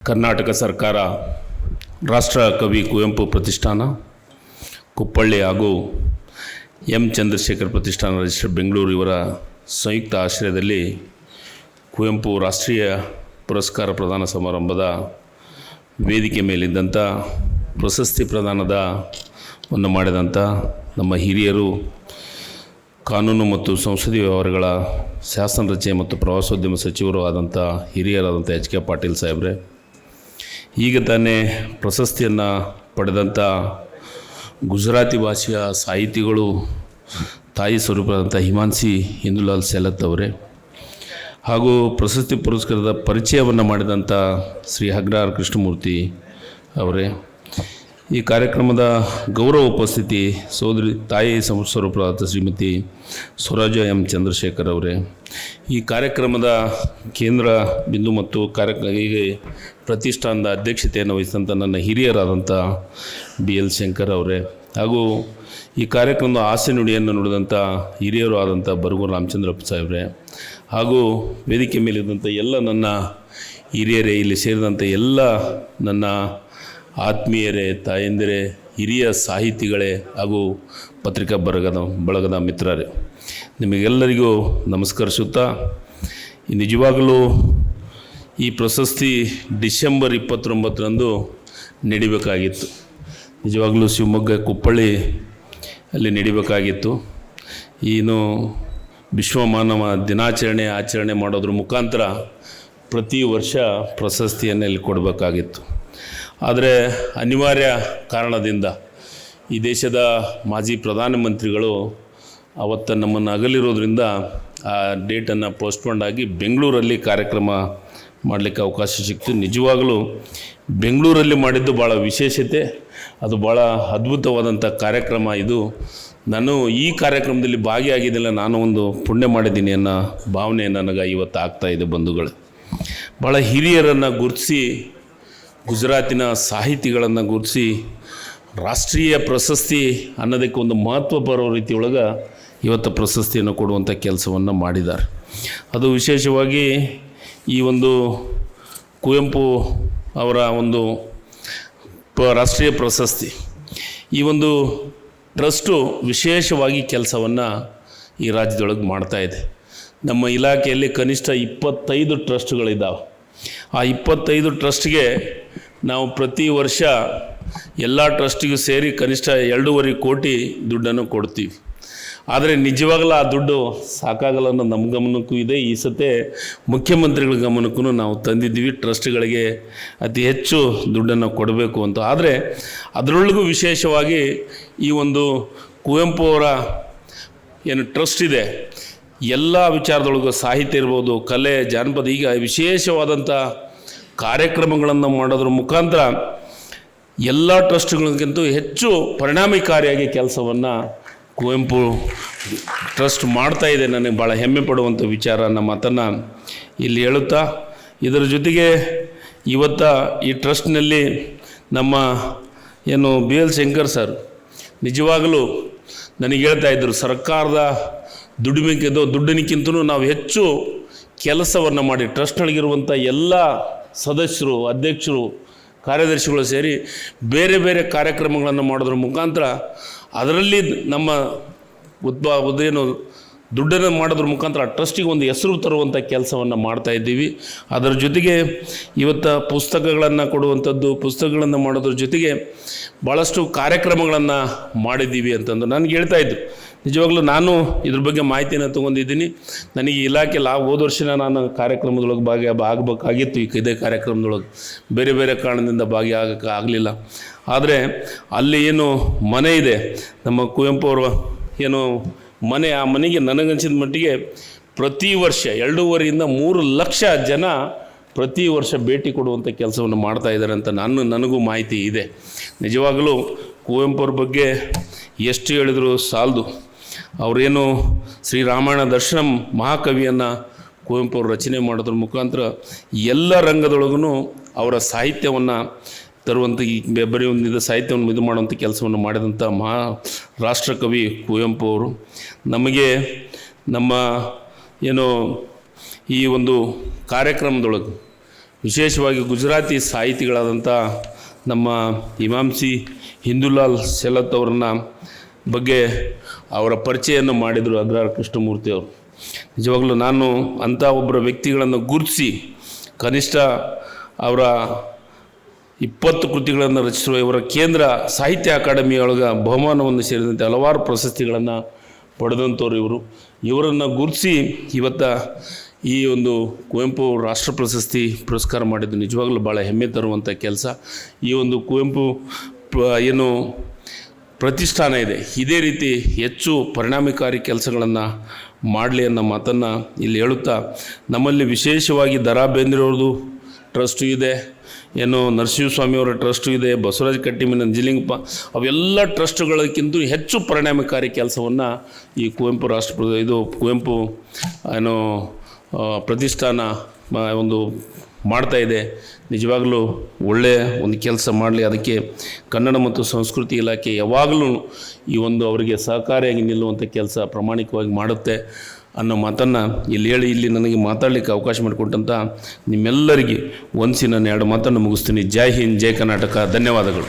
ಕರ್ನಾಟಕ ಸರ್ಕಾರ ರಾಷ್ಟ್ರ ಕವಿ ಕುವೆಂಪು ಪ್ರತಿಷ್ಠಾನ, ಕುಪ್ಪಳ್ಳಿ ಹಾಗೂ ಎಂ ಚಂದ್ರಶೇಖರ್ ಪ್ರತಿಷ್ಠಾನ ರಿಜಿಸ್ಟರ್ ಬೆಂಗಳೂರು ಇವರ ಸಂಯುಕ್ತ ಆಶ್ರಯದಲ್ಲಿ ಕುವೆಂಪು ರಾಷ್ಟ್ರೀಯ ಪುರಸ್ಕಾರ ಪ್ರದಾನ ಸಮಾರಂಭದ ವೇದಿಕೆ ಮೇಲಿದ್ದಂಥ ಪ್ರಶಸ್ತಿ ಪ್ರದಾನದ ವನ್ನು ಮಾಡಿದಂಥ ನಮ್ಮ ಹಿರಿಯರು ಕಾನೂನು ಮತ್ತು ಸಂಸದೀಯ ವ್ಯವಹಾರಗಳ ಶಾಸನ ರಚನೆ ಮತ್ತು ಪ್ರವಾಸೋದ್ಯಮ ಸಚಿವರು ಆದಂಥ ಹಿರಿಯರಾದಂಥ ಎಚ್ ಕೆ ಪಾಟೀಲ್ ಸಾಹೇಬ್ರೆ ಈಗ ತಾನೇ ಪ್ರಶಸ್ತಿಯನ್ನು ಪಡೆದಂಥ ಗುಜರಾತಿ ಭಾಷೆಯ ಸಾಹಿತಿಗಳು ತಾಯಿ ಸ್ವರೂಪದಂಥ ಹಿಮಾನ್ಸಿ ಹಿಂದೂಲಾಲ್ ಸೆಲತ್ ಅವರೇ. ಹಾಗೂ ಪ್ರಶಸ್ತಿ ಪುರಸ್ಕಾರದ ಪರಿಚಯವನ್ನು ಮಾಡಿದಂಥ ಶ್ರೀ ಹಗ್ರಾರ್ ಕೃಷ್ಣಮೂರ್ತಿ ಅವರೇ. ಈ ಕಾರ್ಯಕ್ರಮದ ಗೌರವ ಉಪಸ್ಥಿತಿ ಸೋದರಿ ತಾಯಿ ಸಂಸ್ವರೂಪರಾದ ಶ್ರೀಮತಿ ಸ್ವರಾಜ ಎಂ ಚಂದ್ರಶೇಖರ್ ಅವರೇ. ಈ ಕಾರ್ಯಕ್ರಮದ ಕೇಂದ್ರ ಬಿಂದು ಮತ್ತು ಕಾರ್ಯ ಹೀಗೆ ಪ್ರತಿಷ್ಠಾನದ ಅಧ್ಯಕ್ಷತೆಯನ್ನು ವಹಿಸಿದಂಥ ನನ್ನ ಹಿರಿಯರಾದಂಥ ಬಿ ಎಲ್ ಶಂಕರ್ ಅವರೇ. ಹಾಗೂ ಈ ಕಾರ್ಯಕ್ರಮದ ಆಸೆ ನುಡಿಯನ್ನು ನುಡಿದಂಥ ಹಿರಿಯರು ಆದಂಥ ಬರಗೂರು ರಾಮಚಂದ್ರಪ್ಪ ಸಾಹೇಬ್ರೆ ಹಾಗೂ ವೇದಿಕೆ ಮೇಲಿದ್ದಂಥ ಎಲ್ಲ ನನ್ನ ಹಿರಿಯರೇ, ಇಲ್ಲಿ ಸೇರಿದಂಥ ಎಲ್ಲ ನನ್ನ ಆತ್ಮೀಯರೇ, ತಾಯಂದಿರೇ, ಹಿರಿಯ ಸಾಹಿತಿಗಳೇ ಹಾಗೂ ಪತ್ರಿಕಾ ಬರಗದ ಬಳಗದ ಮಿತ್ರರೇ, ನಿಮಗೆಲ್ಲರಿಗೂ ನಮಸ್ಕರಿಸುತ್ತಾ, ನಿಜವಾಗಲೂ ಈ ಪ್ರಶಸ್ತಿ ಡಿಸೆಂಬರ್ ಇಪ್ಪತ್ತೊಂಬತ್ತರಂದು ನಡಿಬೇಕಾಗಿತ್ತು. ನಿಜವಾಗಲೂ ಶಿವಮೊಗ್ಗ ಕುಪ್ಪಳ್ಳಿ ಅಲ್ಲಿ ನಡಿಬೇಕಾಗಿತ್ತು. ಏನು ವಿಶ್ವಮಾನವ ದಿನಾಚರಣೆ ಆಚರಣೆ ಮಾಡೋದ್ರ ಮುಖಾಂತರ ಪ್ರತಿ ವರ್ಷ ಪ್ರಶಸ್ತಿಯನ್ನು ಇಲ್ಲಿ ಕೊಡಬೇಕಾಗಿತ್ತು. ಆದರೆ ಅನಿವಾರ್ಯ ಕಾರಣದಿಂದ ಈ ದೇಶದ ಮಾಜಿ ಪ್ರಧಾನಮಂತ್ರಿಗಳು ಅವತ್ತು ನಮ್ಮನ್ನು ಅಗಲಿರೋದ್ರಿಂದ ಆ ಡೇಟನ್ನು ಪೋಸ್ಟ್ಪೋಂಡ್ ಆಗಿ ಬೆಂಗಳೂರಲ್ಲಿ ಕಾರ್ಯಕ್ರಮ ಮಾಡಲಿಕ್ಕೆ ಅವಕಾಶ ಸಿಕ್ತು. ನಿಜವಾಗಲೂ ಬೆಂಗಳೂರಲ್ಲಿ ಮಾಡಿದ್ದು ಭಾಳ ವಿಶೇಷತೆ, ಅದು ಭಾಳ ಅದ್ಭುತವಾದಂಥ ಕಾರ್ಯಕ್ರಮ ಇದು. ನಾನು ಈ ಕಾರ್ಯಕ್ರಮದಲ್ಲಿ ಭಾಗಿಯಾಗಿದ್ದಿಲ್ಲ ನಾನು ಒಂದು ಪುಣ್ಯ ಮಾಡಿದ್ದೀನಿ ಅನ್ನೋ ಭಾವನೆ ನನಗೆ ಇವತ್ತು ಆಗ್ತಾ ಇದೆ ಬಂಧುಗಳು. ಭಾಳ ಹಿರಿಯರನ್ನು ಗುರುತಿಸಿ ಗುಜರಾತಿನ ಸಾಹಿತಿಗಳನ್ನು ಗುರುತಿಸಿ ರಾಷ್ಟ್ರೀಯ ಪ್ರಶಸ್ತಿ ಅನ್ನೋದಕ್ಕೆ ಒಂದು ಮಹತ್ವ ಬರೋ ರೀತಿಯೊಳಗೆ ಇವತ್ತು ಪ್ರಶಸ್ತಿಯನ್ನು ಕೊಡುವಂಥ ಕೆಲಸವನ್ನು ಮಾಡಿದ್ದಾರೆ. ಅದು ವಿಶೇಷವಾಗಿ ಈ ಒಂದು ಕುವೆಂಪು ಅವರ ಒಂದು ಪ ರಾಷ್ಟ್ರೀಯ ಪ್ರಶಸ್ತಿ. ಈ ಒಂದು ಟ್ರಸ್ಟು ವಿಶೇಷವಾಗಿ ಕೆಲಸವನ್ನು ಈ ರಾಜ್ಯದೊಳಗೆ ಮಾಡ್ತಾಯಿದೆ ನಮ್ಮ ಇಲಾಖೆಯಲ್ಲಿ ಕನಿಷ್ಠ ಇಪ್ಪತ್ತೈದು ಟ್ರಸ್ಟ್ಗಳಿದ್ದಾವೆ. ಆ ಇಪ್ಪತ್ತೈದು ಟ್ರಸ್ಟ್ಗೆ ನಾವು ಪ್ರತಿ ವರ್ಷ ಎಲ್ಲ ಟ್ರಸ್ಟಿಗೂ ಸೇರಿ ಕನಿಷ್ಠ ಎರಡೂವರೆ ಕೋಟಿ ದುಡ್ಡನ್ನು ಕೊಡ್ತೀವಿ. ಆದರೆ ನಿಜವಾಗ್ಲೂ ಆ ದುಡ್ಡು ಸಾಕಾಗಲ್ಲ ಅನ್ನೋ ನಮ್ಮ ಗಮನಕ್ಕೂ ಇದೆ. ಈ ಸತೆ ಮುಖ್ಯಮಂತ್ರಿಗಳ ಗಮನಕ್ಕೂ ನಾವು ತಂದಿದ್ದೀವಿ. ಟ್ರಸ್ಟ್ಗಳಿಗೆ ಅತಿ ಹೆಚ್ಚು ದುಡ್ಡನ್ನು ಕೊಡಬೇಕು ಅಂತ. ಆದರೆ ಅದರೊಳಗೂ ವಿಶೇಷವಾಗಿ ಈ ಒಂದು ಕುವೆಂಪು ಅವರ ಏನು ಟ್ರಸ್ಟ್ ಇದೆ. ಎಲ್ಲ ವಿಚಾರದೊಳಗೂ ಸಾಹಿತ್ಯ ಇರ್ಬೋದು, ಕಲೆ, ಜಾನಪದ, ಈಗ ವಿಶೇಷವಾದಂಥ ಕಾರ್ಯಕ್ರಮಗಳನ್ನು ಮಾಡೋದ್ರ ಮುಖಾಂತರ ಎಲ್ಲ ಟ್ರಸ್ಟ್ಗಳಿಗಿಂತ ಹೆಚ್ಚು ಪರಿಣಾಮಕಾರಿಯಾಗಿ ಕೆಲಸವನ್ನು ಕುವೆಂಪು ಟ್ರಸ್ಟ್ ಮಾಡ್ತಾ ಇದೆ. ನನಗೆ ಭಾಳ ಹೆಮ್ಮೆ ಪಡುವಂಥ ವಿಚಾರ ನಮ್ಮ ಮಾತನ್ನು ಇಲ್ಲಿ ಹೇಳುತ್ತಾ, ಇದರ ಜೊತೆಗೆ ಇವತ್ತ ಈ ಟ್ರಸ್ಟ್ನಲ್ಲಿ ನಮ್ಮ ಏನು ಬಿ ಎಲ್ ಶಂಕರ್ ಸರ್, ನಿಜವಾಗಲೂ ನನಗೆ ಹೇಳ್ತಾ ಇದ್ದರು ಸರ್ಕಾರದ ದುಡಿಮೆಗಿಂತ ದುಡ್ಡಿನಕ್ಕಿಂತಲೂ ನಾವು ಹೆಚ್ಚು ಕೆಲಸವನ್ನು ಮಾಡಿ ಟ್ರಸ್ಟ್ನೊಳಗಿರುವಂಥ ಎಲ್ಲ ಸದಸ್ಯರು ಅಧ್ಯಕ್ಷರು ಕಾರ್ಯದರ್ಶಿಗಳು ಸೇರಿ ಬೇರೆ ಬೇರೆ ಕಾರ್ಯಕ್ರಮಗಳನ್ನು ಮಾಡೋದ್ರ ಮುಖಾಂತರ ಅದರಲ್ಲಿ ನಮ್ಮ ಉದ್ಭವ ಉದೇನು ದುಡ್ಡನ್ನು ಮಾಡೋದ್ರ ಮುಖಾಂತರ ಟ್ರಸ್ಟಿಗೆ ಒಂದು ಹೆಸರು ತರುವಂಥ ಕೆಲಸವನ್ನು ಮಾಡ್ತಾ ಇದ್ದೀವಿ. ಅದರ ಜೊತೆಗೆ ಇವತ್ತು ಪುಸ್ತಕಗಳನ್ನು ಕೊಡುವಂಥದ್ದು, ಪುಸ್ತಕಗಳನ್ನು ಮಾಡೋದ್ರ ಜೊತೆಗೆ ಭಾಳಷ್ಟು ಕಾರ್ಯಕ್ರಮಗಳನ್ನು ಮಾಡಿದ್ದೀವಿ ಅಂತಂದು ನನಗೆ ಹೇಳ್ತಾ ಇದ್ದು. ನಿಜವಾಗ್ಲೂ ನಾನು ಇದ್ರ ಬಗ್ಗೆ ಮಾಹಿತಿಯನ್ನು ತೊಗೊಂಡಿದ್ದೀನಿ. ನನಗೆ ಇಲಾಖೆ ಆ ಹೋದ ವರ್ಷ ನಾನು ಕಾರ್ಯಕ್ರಮದೊಳಗೆ ಭಾಗಿ ಆಗಬೇಕಾಗಿತ್ತು ಈ ಇದೇ ಕಾರ್ಯಕ್ರಮದೊಳಗೆ ಬೇರೆ ಬೇರೆ ಕಾರಣದಿಂದ ಭಾಗಿಯಾಗಕ್ಕೆ ಆಗಲಿಲ್ಲ. ಆದರೆ ಅಲ್ಲಿ ಏನು ಮನೆ ಇದೆ. ನಮ್ಮ ಕುವೆಂಪು ಅವರು ಏನು ಮನೆ, ಆ ಮನೆಗೆ ನನಗನ್ಸಿದ ಮಟ್ಟಿಗೆ ಪ್ರತಿ ವರ್ಷ ಎರಡೂವರೆಯಿಂದ ಮೂರು ಲಕ್ಷ ಜನ ಪ್ರತಿ ವರ್ಷ ಭೇಟಿ ಕೊಡುವಂಥ ಕೆಲಸವನ್ನು ಮಾಡ್ತಾ ಇದ್ದಾರೆ ಅಂತ ನಾನು, ನನಗೂ ಮಾಹಿತಿ ಇದೆ. ನಿಜವಾಗಲೂ ಕುವೆಂಪುರ ಬಗ್ಗೆ ಎಷ್ಟು ಹೇಳಿದರೂ ಸಾಲದು. ಅವರೇನು ಶ್ರೀರಾಮಾಯಣ ದರ್ಶನಂ ಮಹಾಕವಿಯನ್ನು ಕುವೆಂಪು ಅವರು ರಚನೆ ಮಾಡೋದ್ರ ಮುಖಾಂತರ ಎಲ್ಲ ರಂಗದೊಳಗೂ ಅವರ ಸಾಹಿತ್ಯವನ್ನು ತರುವಂಥ ಈ ಬರೆಯುವಂಥ ಸಾಹಿತ್ಯವನ್ನು ಇದು ಮಾಡುವಂಥ ಕೆಲಸವನ್ನು ಮಾಡಿದಂಥ ಮಹಾ ರಾಷ್ಟ್ರಕವಿ ಕುವೆಂಪು ಅವರು. ನಮಗೆ ನಮ್ಮ ಏನು ಈ ಒಂದು ಕಾರ್ಯಕ್ರಮದೊಳಗೆ ವಿಶೇಷವಾಗಿ ಗುಜರಾತಿ ಸಾಹಿತಿಗಳಾದಂಥ ನಮ್ಮ ಹಿಮಾಂಸಿ ಹಿಂದೂಲಾಲ್ ಸೆಲತ್ ಅವರನ್ನ ಬಗ್ಗೆ ಅವರ ಪರಿಚಯವನ್ನು ಮಾಡಿದರು ಅಗ್ರಹಾರ ಕೃಷ್ಣಮೂರ್ತಿ ಅವರು. ನಿಜವಾಗಲೂ ನಾನು ಅಂಥ ಒಬ್ಬರ ವ್ಯಕ್ತಿಗಳನ್ನು ಗುರುತಿಸಿ ಕನಿಷ್ಠ ಅವರ ಇಪ್ಪತ್ತು ಕೃತಿಗಳನ್ನು ರಚಿಸಿರುವ ಇವರ ಕೇಂದ್ರ ಸಾಹಿತ್ಯ ಅಕಾಡೆಮಿಯೊಳಗೆ ಬಹುಮಾನವನ್ನು ಸೇರಿದಂತೆ ಹಲವಾರು ಪ್ರಶಸ್ತಿಗಳನ್ನು ಪಡೆದಂಥವ್ರು ಇವರು. ಇವರನ್ನು ಗುರುತಿಸಿ ಇವತ್ತ ಈ ಒಂದು ಕುವೆಂಪು ರಾಷ್ಟ್ರ ಪ್ರಶಸ್ತಿ ಪುರಸ್ಕಾರ ಮಾಡಿದ್ದು ನಿಜವಾಗಲೂ ಭಾಳ ಹೆಮ್ಮೆ ತರುವಂಥ ಕೆಲಸ. ಈ ಒಂದು ಕುವೆಂಪು ಏನು ಪ್ರತಿಷ್ಠಾನ ಇದೆ. ಇದೇ ರೀತಿ ಹೆಚ್ಚು ಪರಿಣಾಮಕಾರಿ ಕೆಲಸಗಳನ್ನು ಮಾಡಲಿ ಅನ್ನೋ ಮಾತನ್ನು ಇಲ್ಲಿ ಹೇಳುತ್ತಾ, ನಮ್ಮಲ್ಲಿ ವಿಶೇಷವಾಗಿ ದರಾ ಬೇಂದ್ರೆಯವ್ರದ್ದು ಟ್ರಸ್ಟು ಇದೆ. ಏನು ನರಸಿಂಹಸ್ವಾಮಿಯವರ ಟ್ರಸ್ಟು ಇದೆ, ಬಸವರಾಜ ಕಟ್ಟಿಮಿನ ನಿಜಲಿಂಗಪ್ಪ ಅವೆಲ್ಲ ಟ್ರಸ್ಟ್ಗಳಕ್ಕಿಂತ ಹೆಚ್ಚು ಪರಿಣಾಮಕಾರಿ ಕೆಲಸವನ್ನು ಈ ಕುವೆಂಪು ರಾಷ್ಟ್ರ ಇದು ಕುವೆಂಪು, ಏನು ಪ್ರತಿಷ್ಠಾನ ಒಂದು ಮಾಡ್ತಾ ಇದೆ. ನಿಜವಾಗಲೂ ಒಳ್ಳೆಯ ಒಂದು ಕೆಲಸ ಮಾಡಲಿ. ಅದಕ್ಕೆ ಕನ್ನಡ ಮತ್ತು ಸಂಸ್ಕೃತಿ ಇಲಾಖೆ ಯಾವಾಗಲೂ ಈ ಒಂದು ಅವರಿಗೆ ಸಹಕಾರಿಯಾಗಿ ನಿಲ್ಲುವಂಥ ಕೆಲಸ ಪ್ರಾಮಾಣಿಕವಾಗಿ ಮಾಡುತ್ತೆ. ಅನ್ನೋ ಮಾತನ್ನು ಇಲ್ಲಿ ಹೇಳಿ ಇಲ್ಲಿ ನನಗೆ ಮಾತಾಡಲಿಕ್ಕೆ ಅವಕಾಶ ಮಾಡಿಕೊಟ್ಟಂಥ ನಿಮ್ಮೆಲ್ಲರಿಗೆ ಒಂದ್ಸಿ ನಾನು ಎರಡು ಮಾತನ್ನು ಮುಗಿಸ್ತೀನಿ. ಜೈ ಹಿಂದ್, ಜೈ ಕರ್ನಾಟಕ. ಧನ್ಯವಾದಗಳು.